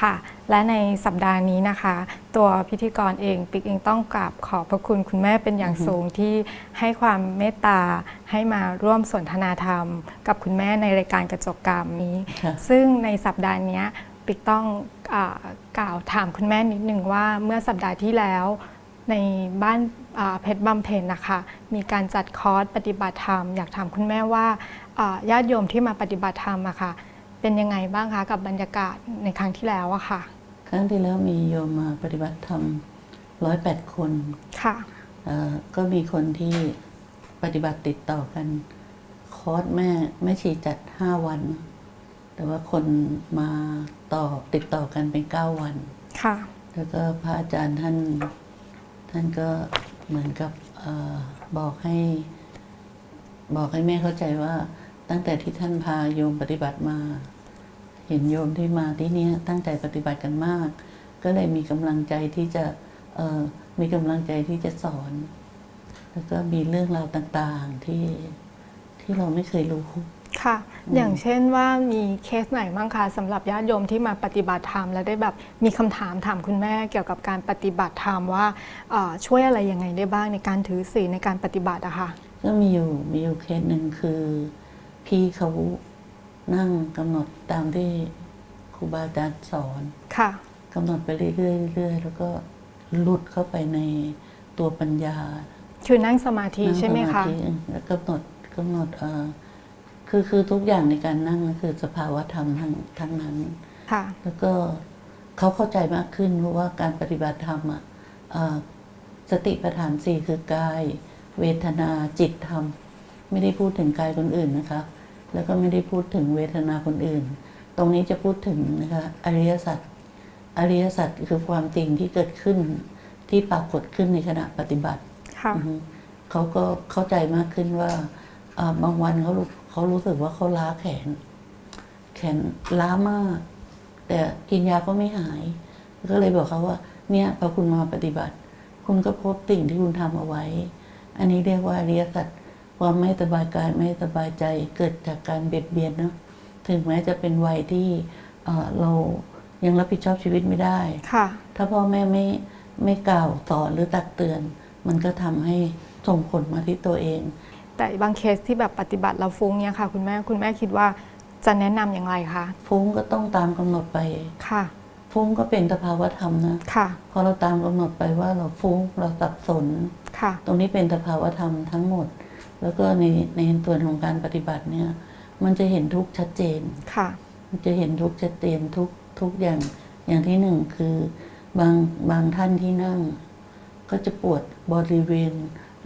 ค่ะ และในสัปดาห์นี้นะคะ ตัวพิธีกรเองปิกเองต้องกราบขอบพระคุณคุณแม่เป็นอย่างสูงที่ให้ความเมตตาให้มาร่วมสนทนาธรรม กับคุณแม่ในรายการกระจกกรรมนี้ค่ะซึ่งในสัปดาห์เนี้ยปิกต้องอากล่าวถามคุณแม่นิดนึงว่าเมื่อสัปดาห์ที่แล้วในบ้านอ่าเพชรบำเพ็ญนะคะ มีการจัดคอร์สปฏิบัติธรรม อยากถามคุณแม่ว่าอ่าญาติโยมที่มาปฏิบัติธรรมอะค่ะ เป็นยังไงบ้างคะกับบรรยากาศในครั้งที่แล้วอะค่ะ ครั้งที่แล้วมีโยมมาปฏิบัติธรรมร้อยแปดคนค่ะเอ่อก็มีคนที่ปฏิบัติติดต่อกัน คอร์สแม่แม่ชีจัดห้าวัน แต่ว่าคนมาต่อติดต่อกันเป็นเก้าวันค่ะ แล้วก็พระอาจารย์ท่านท่านก็เหมือนกับเออบอกให้ บอกให้แม่เข้าใจว่าตั้งแต่ที่ท่านพาโยมปฏิบัติมา เห็นโยมที่มาที่เนี้ยตั้งใจปฏิบัติกันมาก ก็เลยมีกำลังใจที่จะเอ่อมีกำลังใจที่จะสอน แล้วก็มีเรื่องราวต่างๆที่ที่เราไม่เคยรู้ค่ะ อย่างเช่นว่ามีเคสไหนบ้างคะสำหรับญาติโยมที่มาปฏิบัติธรรมแล้วได้แบบมีคำถามถามคุณแม่เกี่ยวกับการปฏิบัติธรรมว่าเอ่อช่วยอะไรยังไงได้บ้างในการถือศีลในการปฏิบัติอะค่ะก็มีอยู่มีอยู่เคสหนึ่งคือพี่เขา นั่งกำหนดตามที่ครูบาอาจารย์สอนค่ะกำหนดไปเรื่อยๆเรื่อยๆแล้วก็หลุดเข้าไปในตัวปัญญา คือนั่งสมาธินั่งใช่ไหมสาคะธิแล้วกำหนดกำหนดเอ่อคือคือทุกอย่างในการนั่งก็คือสภาวะธรรมทั้งทั้งนั้น ค่ะ แล้วก็เขาเข้าใจมากขึ้นเพราะว่าการปฏิบัติธรรมอะเอ่อสติปัฏฐานสี่คือกาย เวทนาจิตธรรม ไม่ได้พูดถึงกายคนอื่นนะคะ แล้วก็ไม่ได้พูดถึงเวทนาคนอื่น ตรงนี้จะพูดถึงนะคะอริยสัจอริยสัจคือความจริงที่เกิดขึ้น ที่ปรากฏขึ้นในขณะปฏิบัติค่ะอือฮึเขาก็เข้าใจมากขึ้นว่าอ่าบางวันเขารู้เขารู้สึกว่าเขาล้าแขน แขนล้ามาก แต่กินยาก็ไม่หาย ก็เลยบอกเขาว่า เนี่ยพอคุณมาปฏิบัติ คุณก็พบสิ่งที่คุณทำเอาไว้ อันนี้เรียกว่าอริยสัจ ความไม่สบายกายไม่สบายใจเกิดจากการเบียดเบียนเนาะถึงแม้จะเป็นวัยที่เอ่อเรายังรับผิดชอบชีวิตไม่ได้ค่ะถ้าพ่อแม่ไม่ไม่กล่าวสอนหรือตักเตือน มันก็ทำให้ส่งผลมาที่ตัวเอง แต่บางเคสที่แบบปฏิบัติเราฟุ้งเนี่ยค่ะ คุณแม่คุณแม่คิดว่าจะแนะนำอย่างไรคะฟุ้งก็ต้องตามกำหนดไปค่ะ ฟุ้งก็เป็นสภาวะธรรมนะค่ะพอเราตามกำหนดไปว่าเราฟุ้งเราสับสนค่ะ ตรงนี้เป็นสภาวะธรรมทั้งหมด แล้วก็ในในส่วนของการปฏิบัติเนี่ย มันจะเห็นทุกข์ชัดเจนค่ะมันจะเห็นทุกข์ชัดเจนทุกทุกอย่างอย่างที่หนึ่งคือบางบางท่านที่นั่ง ก็จะปวดบริเวณ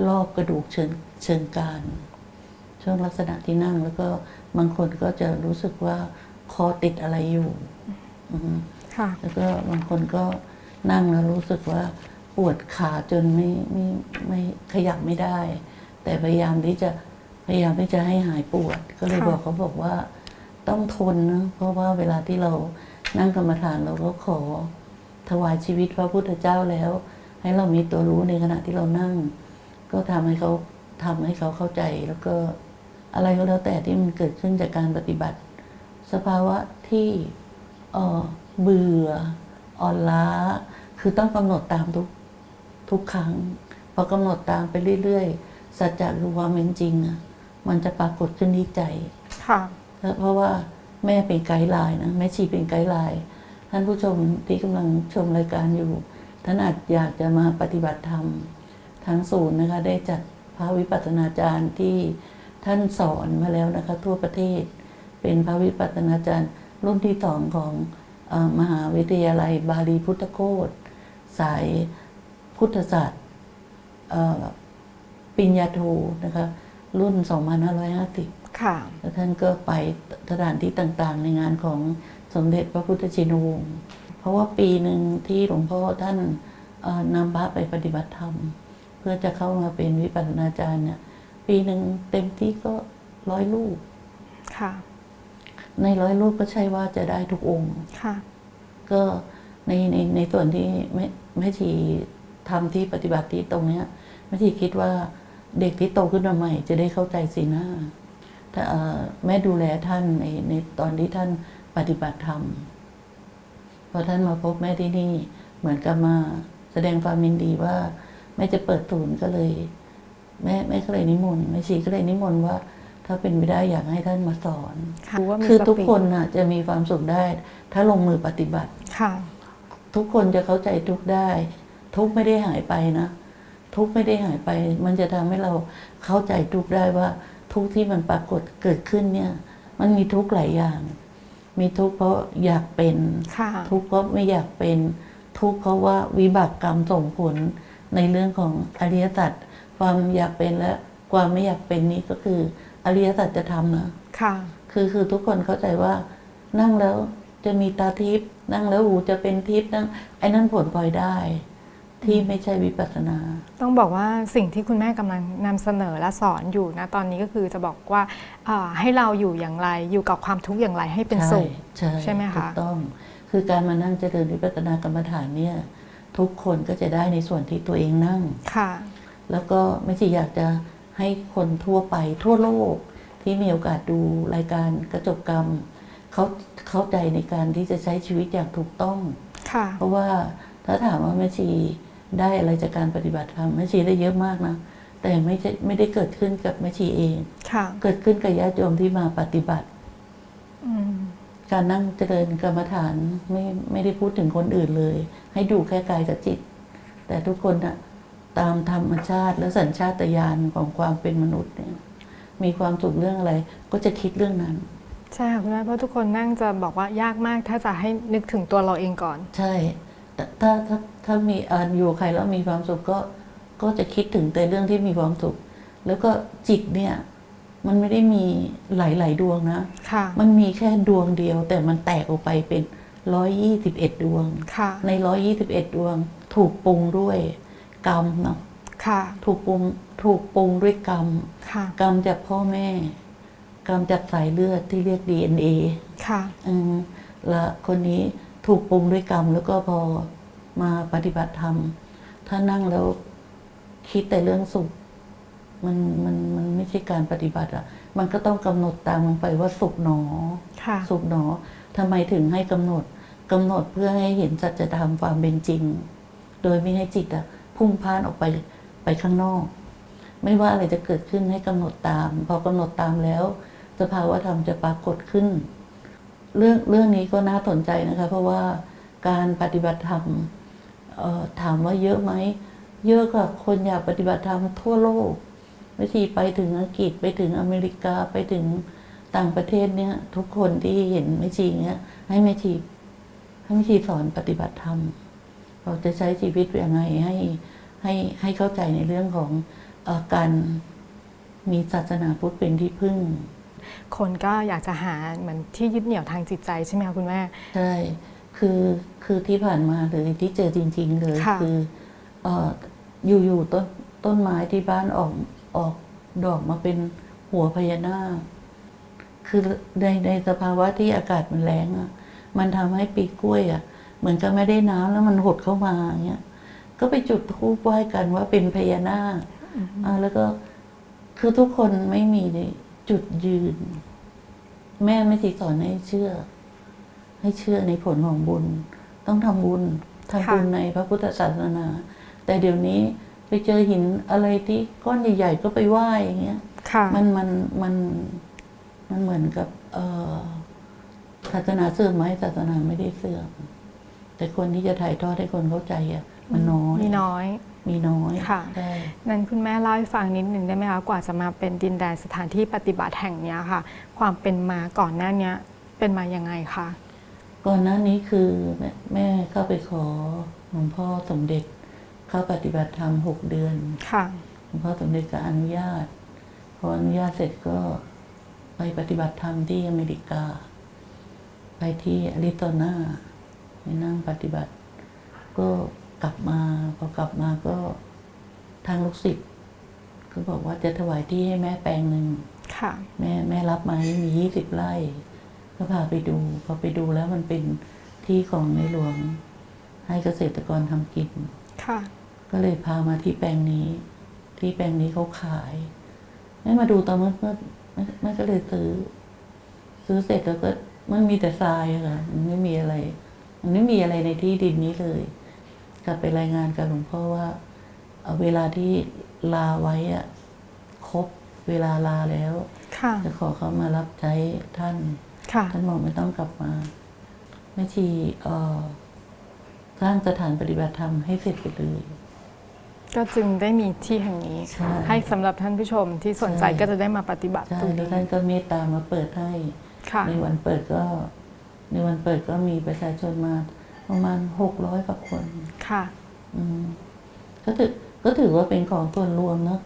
รอบกระดูกเชิงเชิงกรานช่วงลักษณะที่นั่งแล้วก็บางคนก็จะรู้สึกว่าคอติดอะไรอยู่อือฮึค่ะแล้วก็บางคนก็นั่งแล้วรู้สึกว่าปวดขาจนไม่ไม่ไม่ขยับไม่ได้ แต่พยายามที่จะพยายามที่จะให้หายปวด ก็เลยค่ะบอกเขาบอกว่าต้องทนนะเพราะว่าเวลาที่เรานั่งกรรมฐานเราก็ขอ ถวายชีวิตพระพุทธเจ้าแล้ว ให้เรามีตัวรู้ในขณะที่เรานั่ง ก็ทำให้เขาทำให้เขาเข้าใจแล้วก็อะไรก็แล้วแต่ที่มันเกิดขึ้นจากการปฏิบัติ สภาวะที่เอ่อเบื่ออ่อนล้า คือต้องกำหนดตามทุกทุกครั้งพอกำหนดตามไปเรื่อย ๆ สัจจะคือความเป็นจริงอะมันจะปรากฏขึ้นที่ใจค่ะแล้วเพราะว่าแม่เป็นไกด์ไลน์นะแม่ชีเป็นไกด์ไลน์ท่านผู้ชมที่กำลังชมรายการอยู่ ท่านอาจอยากจะมาปฏิบัติธรรมทางศูนย์นะคะ ได้จัดพระวิปัสสนาจารย์ที่ท่านสอนมาแล้วนะคะ ทั่วประเทศ เป็นพระวิปัสสนาจารย์รุ่นที่สองของเออมหาวิทยาลัยบาลีพุทธโคตสายพุทธศาสตร์เอ่อ ปริญญาโทนะคะรุ่น 2550 ค่ะแล้วท่านก็ไปสถานที่ต่างๆ ในงานของสมเด็จพระพุทธชินวงศ์ เพราะว่าปีหนึ่งที่หลวงพ่อท่านเอ่อนำพระไปปฏิบัติธรรม เพื่อจะเข้ามาเป็นวิปัสสนาจารย์เนี่ยปีหนึ่งเต็มที่ก็ร้อยรูปค่ะ ในร้อยรูปก็ใช่ว่าจะได้ทุกองค์ค่ะ ก็ในในในส่วนที่แม่แม่ชีทำที่ปฏิบัติที่ตรงเนี้ยแม่ชีคิดว่า เด็กที่โตขึ้นมาใหม่ จะได้เข้าใจสีหน้าถ้าเอ่อแม่ดูแลท่านในในตอนที่ท่านปฏิบัติธรรมพอท่านมาพบแม่ที่นี่ เหมือนกับมาแสดงความยินดีว่า แม่จะเปิดศูนย์ก็เลย แม่แม่ก็เลยนิมนต์แม่ชีก็เลยนิมนต์ว่า ถ้าเป็นไปได้อยากให้ท่านมาสอนค่ะรู้ว่ามีคือสทุกติคนน่ะ จะมีความสุขได้ ถ้าลงมือปฏิบัติค่ะ ทุกคนจะเข้าใจทุกข์ได้ ทุกข์ไม่ได้หายไปนะ ทุกข์ไม่ได้หายไป มันจะทำให้เราเข้าใจทุกข์ได้ว่า ทุกข์ที่มันปรากฏเกิดขึ้นเนี่ย มันมีทุกข์หลายอย่าง มีทุกข์เพราะอยากเป็นค่ะทุกข์เพราะไม่อยากเป็น ทุกข์เพราะว่าวิบากกรรมส่งผลในเรื่องของอริยสัจความอยากเป็นและความไม่อยากเป็นนี้ก็คืออริยสัจจะทำนะค่ะ คือคือทุกคนเข้าใจว่า นั่งแล้วจะมีตาทิพย์นั่งแล้วหูจะเป็นทิพย์นั่งไอ้นั่นผลพลอยได้ ที่ไม่ใช่วิปัสสนา ต้องบอกว่าสิ่งที่คุณแม่กำลังนำเสนอและสอนอยู่นะตอนนี้ก็คือจะบอกว่าเอ่อให้เราอยู่อย่างไรอยู่กับความทุกข์อย่างไรให้เป็นสุข ใช่ใช่ไหมคะ ถูกต้อง คือการมานั่งเจริญวิปัสสนากรรมฐานเนี่ย ทุกคนก็จะได้ในส่วนที่ตัวเองนั่ง ค่ะ แล้วก็ไม่ใช่อยากจะให้คนทั่วไปทั่วโลกที่มีโอกาสดูรายการกระจกกรรมเขาเข้าใจในการที่จะใช้ชีวิตอย่างถูกต้อง ค่ะ เพราะว่าถ้าถามว่าแม่ชี ได้อะไรจากการปฏิบัติธรรมแม่ชีได้เยอะมากนะ แต่ไม่ใช่ไม่ได้เกิดขึ้นกับแม่ชีเอง ค่ะ เกิดขึ้นกับญาติโยมที่มาปฏิบัติ อืม การนั่งเจริญกรรมฐานไม่ไม่ได้พูดถึงคนอื่นเลย ให้ดูแค่กายกับจิต แต่ทุกคนนะตามธรรมชาติและสัญชาตญาณของความเป็นมนุษย์เนี่ย มีความสุขเรื่องอะไร ก็จะคิดเรื่องนั้น ใช่ค่ะคุณแม่เพราะทุกคนนั่งจะบอกว่ายากมากถ้าจะให้นึกถึงตัวเราเองก่อน ใช่ แต่ถ้าถ้าถ้ามีอ่านอยู่กับใครแล้วมีความสุขก็ก็จะคิดถึงแต่เรื่องที่มีความสุข แล้วก็จิตเนี่ย มันไม่ได้มีหลาย ๆ ดวงนะค่ะมันมีแค่ดวงเดียว แต่มันแตกออกไปเป็นร้อยยี่สิบเอ็ดดวงค่ะในร้อยยี่สิบเอ็ดดวง ถูกปรุงด้วยกรรมเนาะค่ะถูกปรุงถูกปรุงด้วยกรรมค่ะกรรมจากพ่อแม่ กรรมจากสายเลือดที่เรียก DNA ค่ะอืมและคนนี้ ถูกปรุงด้วยกรรม แล้วก็พอมาปฏิบัติธรรม ถ้านั่งแล้วคิดแต่เรื่องสุข มันมันมันไม่ใช่การปฏิบัติอะ มันก็ต้องกำหนดตามลงไปว่าสุขหนอค่ะสุขหนอทำไมถึงให้กำหนดกำหนดเพื่อให้เห็นสัจธรรมความเป็นจริง โดยไม่ให้จิตอะพุ่งพ่านออกไปไปข้างนอก ไม่ว่าอะไรจะเกิดขึ้นให้กำหนดตาม พอกำหนดตามแล้ว สภาวะธรรมจะปรากฏขึ้น เรื่องเรื่องนี้ก็น่าสนใจนะคะ เพราะว่าการปฏิบัติธรรมถามว่าเยอะไหม เยอะกว่าคนอยากปฏิบัติธรรมทั่วโลกวิธีไปถึงอังกฤษไปถึงอเมริกาไปถึงต่างประเทศเนี่ยทุกคนที่เห็นแม่ชีเนี่ยให้แม่ชีให้แม่ชีสอนปฏิบัติธรรม เราจะใช้ชีวิตยังไงให้ให้ให้เข้าใจในเรื่องของออการมีศาสนาพุทธเป็นที่พึ่ง คนก็อยากจะหาเหมือนที่ยึดเหนี่ยวทางจิตใจใช่ไหมคะคุณแม่ ใช่ คือคือที่ผ่านมาเลยที่เจอจริง ๆ เลยค่ะ คือเอ่ออยู่ๆต้นต้นไม้ที่บ้านออกออกดอกมาเป็นหัวพญานาค คือในในสภาวะที่อากาศมันแรงอะ่ะมันทำให้ปีกล้วยอะ่ะเหมือนกับไม่ได้น้ำแล้วมันหดเข้ามาอย่างเงี้ย ก็ไปจุดธูปไหว้กันว่าเป็นพญานาคอ่าแล้วก็คือทุกคนไม่มี จุดยืน แม่ไม่ติสอนให้เชื่อ ให้เชื่อในผลของบุญ ต้องทำบุญทำบุญค่ะในพระพุทธศาสนา แต่เดี๋ยวนี้ไปเจอหินอะไรที่ก้อนใหญ่ๆก็ไปไหว้อย่างเงี้ยค่ะมันมันมันมันเหมือนกับ เอ่อศาสนาเสื่อมไหมศาสนาไม่ได้เสื่อมแต่คนที่จะถ่ายทอดให้คนเข้าใจอะ มันน้อยมีน้อยมีน้อยค่ะ ใช่ นั้นคุณแม่เล่าให้ฟังนิดหนึ่งได้ไหมคะกว่าจะมาเป็นดินแดนสถานที่ปฏิบัติแห่งเนี้ยค่ะ ความเป็นมาก่อนหน้าเนี้ยเป็นมายังไงคะก่อนหน้านี้คือแม่แม่เข้าไปขอหลวงพ่อสมเด็จ เข้าปฏิบัติธรรมหกเดือนค่ะ หลวงพ่อสมเด็จก็อนุญาตพออนุญาตเสร็จก็ไปปฏิบัติธรรมที่อเมริกา ไปที่อาริโซนาไปนั่งปฏิบัติ ก็ กลับมาพอกลับมาก็ทางลูกศิษย์ก็บอกว่าจะถวายที่ให้แม่แปลงหนึ่งค่ะแม่แม่รับไหมมียี่สิบไร่ ก็พาไปดูพอไปดูแล้วมันเป็นที่ของในหลวง ให้เกษตรกรทำกินค่ะก็เลยพามาที่แปลงนี้ ที่แปลงนี้เขาขายแม่มาดูตอนเมื่อเมื่อแม่แม่ก็เลยซื้อ ซื้อเสร็จแล้วก็มันมีแต่ทรายอะค่ะมันไม่มีอะไร มันไม่มีอะไรในที่ดินนี้เลย กลับไปรายงานกับหลวงพ่อว่าเอ่อเวลาที่ลาไว้อะครบเวลาลาแล้วค่ะจะขอเขามารับใช้ท่านค่ะท่านบอกไม่ต้องกลับมาแม่ชีเอ่อสร้างสถานปฏิบัติธรรมให้เสร็จไปเลยก็จึงได้มีที่แห่งนี้ใช่ให้สำหรับท่านผู้ชมที่สนใจใช่ก็จะได้มาปฏิบัติใช่ตรงแล้วนี้ท่านก็เมตตามาเปิดให้ค่ะในวันเปิดก็ ในวันเปิดก็มีประชาชนมาประมาณหกร้อยกว่าคน ค่ะอืมก็ถือก็ถือว่าเป็นของส่วนรวมเนาะ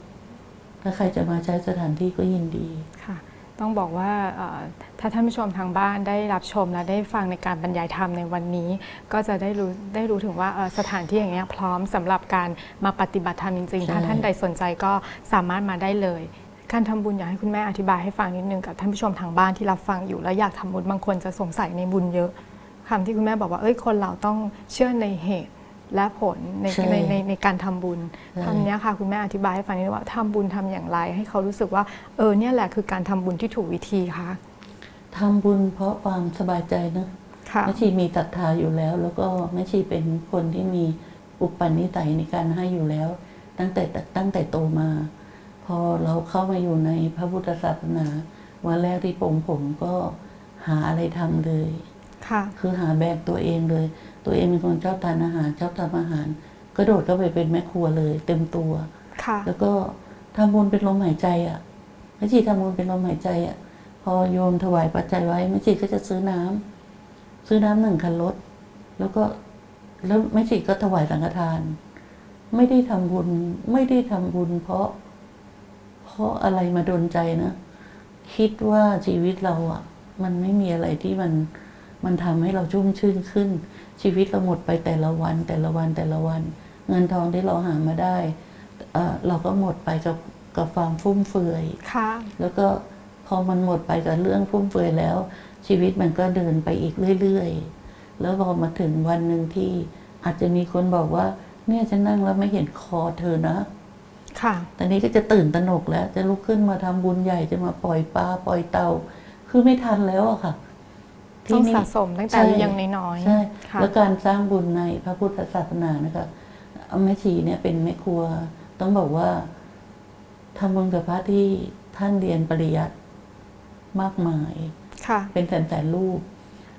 ถ้าใครจะมาใช้สถานที่ก็ยินดีค่ะ ต้องบอกว่าเอ่อถ้าท่านผู้ชมทางบ้านได้รับชมและได้ฟังในการบรรยายธรรมในวันนี้ ก็จะได้รู้ได้รู้ถึงว่าเอ่อสถานที่อย่างเงี้ยพร้อมสำหรับการมาปฏิบัติธรรมจริงใช่ๆถ้าท่านใดสนใจก็สามารถมาได้เลยการทำบุญอยากให้คุณแม่อธิบายให้ฟังนิดนึงกับท่านผู้ชมทางบ้านที่รับฟังอยู่แล้วอยากทำบุญบางคนจะสงสัยในบุญเยอะคำที่คุณแม่บอกว่าเอ้ยคนเราต้องเชื่อในเหตุ และผลในใช่ในในในการทำบุญใช่ คำเนี้ยค่ะคุณแม่อธิบายให้ฟังนิดนึงว่าทำบุญทำอย่างไร ให้เขารู้สึกว่าเออเนี่ยแหละคือการทำบุญที่ถูกวิธีค่ะทำบุญเพราะความสบายใจเนอะค่ะ แม่ชีมีศรัทธาอยู่แล้ว แล้วก็แม่ชีเป็นคนที่มีอุปนิสัยในการให้อยู่แล้ว ตั้งแต่ตั้งแต่โตมา พอเราเข้ามาอยู่ในพระพุทธศาสนา วันแรกที่ปลงผมก็หาอะไรทำเลย ค่ะ คือหาแบบตัวเองเลย ตัวเองเป็นคนชอบทานอาหารชอบทำอาหาร กระโดดเข้าไปเป็นแม่ครัวเลย เต็มตัว ค่ะ แล้วก็ทำบุญเป็นลมหายใจอะแม่ชีทำบุญเป็นลมหายใจอะ พอโยมถวายปัจจัยไว้แม่ชีก็จะซื้อน้ำซื้อน้ำหนึ่งคันรถแล้วก็แล้วแม่ชีก็ถวายสังฆทาน ไม่ได้ทำบุญไม่ได้ทำบุญ เพราะ เพราะอะไรมาดนใจนะ คิดว่าชีวิตเราอะ มันไม่มีอะไรที่มัน มันทำให้เราชุ่มชื่นขึ้น ชีวิตเราหมดไปแต่ละวันแต่ละวันแต่ละวัน เงินทองที่เราหามาได้เอ่อเราก็หมดไปกับกับความฟุ่มเฟือยค่ะแล้วก็พอมันหมดไปกับเรื่องฟุ่มเฟือยแล้ว ชีวิตมันก็เดินไปอีกเรื่อยๆ แล้วพอมาถึงวันหนึ่งที่อาจจะมีคนบอกว่า เนี่ยฉันนั่งแล้วไม่เห็นคอเธอนะ ค่ะแต่นี้ก็จะตื่นตระหนกแล้ว จะลุกขึ้นมาทำบุญใหญ่จะมาปล่อยปลาปล่อยเต่าคือไม่ทันแล้วอะค่ะ ต้องนี่สะสมตั้งแต่ใช่ยังน้อยๆใช่ค่ะแล้วการสร้างบุญในพระพุทธศาสนานะคะเอาแม่ชีเนี่ยเป็นแม่ครัว ต้องบอกว่าทำบุญกับพระที่ท่านเรียนปริยัติมากมายค่ะเป็นแสนๆรูป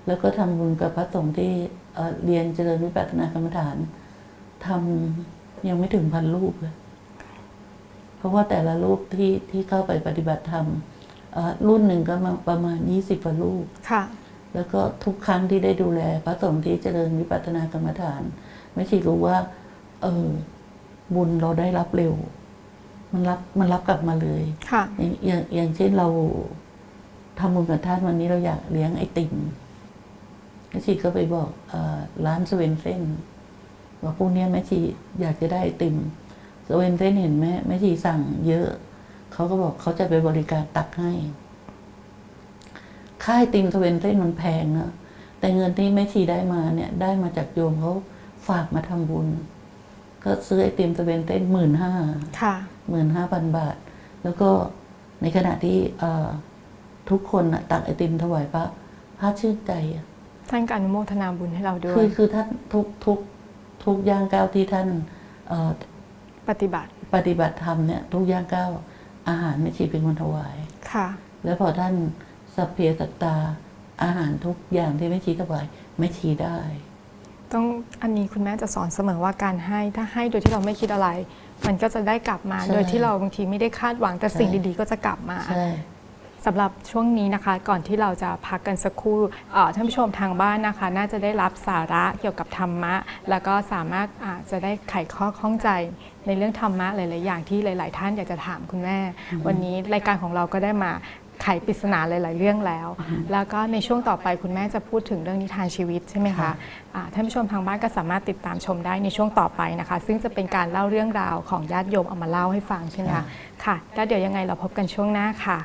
แล้วก็ทำบุญกับพระสงฆ์ที่เอ่อเรียนเจริญวิปัสสนากรรมฐานทำยังไม่ถึงพันรูปเลยเพราะว่าแต่ละรูปที่ที่เข้าไปปฏิบัติธรรมเอ่อรุ่นหนึ่งก็มาประมาณยี่สิบกว่ารูปค่ะ แล้วก็ทุกครั้งที่ได้ดูแล พระสงฆ์ที่เจริญวิปัสสนากรรมฐาน ไม่ใช่รู้ว่า เออ บุญเราได้รับเร็ว มันรับมันรับกลับมาเลยค่ะอย่างอย่างอย่างเช่นเราทำบุญกับท่านวันนี้เราอยากเลี้ยงไอติมแม่ชีก็ไปบอกเออร้านสเวนเซ่นว่าพรุ่งนี้แม่ชีอยากจะได้ไอติมสเวนเซ่นเห็นแม่แม่ชีสั่งเยอะ เขาก็บอกเขาจะไปบริการตักให้ ค่ายติมสเวนเซ่นมันแพงนะแต่เงินที่แม่ชีได้มาเนี่ย ได้มาจากโยมเขาฝากมาทำบุญ ก็ซื้อไอติมสเวนเซ่นหมื่นห้าค่ะหมื่นห้าพันบาท แล้วก็ในขณะที่เอ่อทุกคนน่ะตักไอติมถวายพระพระชื่นใจอะท่านก็อนุโมทนาบุญให้เราด้วคืยอคือท่านทุกทุกทุกย่างก้าวที่ท่านเอ่อปฏิบัติ ปฏิบัติธรรมเนี่ย ทุกย่างก้าวอาหารไม่ชีเป็นคนถวายค่ะ แล้วพอท่าน สัพเพสัตตา อาหารทุกอย่างที่ไม่ชีถวายไม่ชีได้ ต้องอันนี้คุณแม่จะสอนเสมอว่าการให้ถ้าให้โดยที่เราไม่คิดอะไร มันก็จะได้กลับมาใช่โดยที่เราบางทีไม่ได้คาดหวังแต่ใช่สิ่งดีๆ ก็จะกลับมาใช่สำหรับช่วงนี้นะคะ ก่อนที่เราจะพักกันสักครู่เอ่อท่านผู้ชมทางบ้านนะคะ น่าจะได้รับสาระเกี่ยวกับธรรมะ แล้วก็สามารถอาจจะได้ไขข้อข้องใจในเรื่องธรรมะหลาย ๆ อย่างที่หลาย ๆ ท่านอยากจะถามคุณแม่ วันนี้รายการของเราก็ได้มา ไขปริศนาหลาย ๆ เรื่องแล้ว แล้วก็ในช่วงต่อไปคุณแม่จะพูดถึงเรื่องนิทานชีวิตใช่ไหมคะอ่าท่านผู้ชมทางบ้านก็สามารถติดตามชมได้ในช่วงต่อไปนะคะ ซึ่งจะเป็นการเล่าเรื่องราวของญาติโยมเอามาเล่าให้ฟังใช่ไหมคะค่ะ แล้วเดี๋ยวยังไงเราพบกันช่วงหน้าค่ะ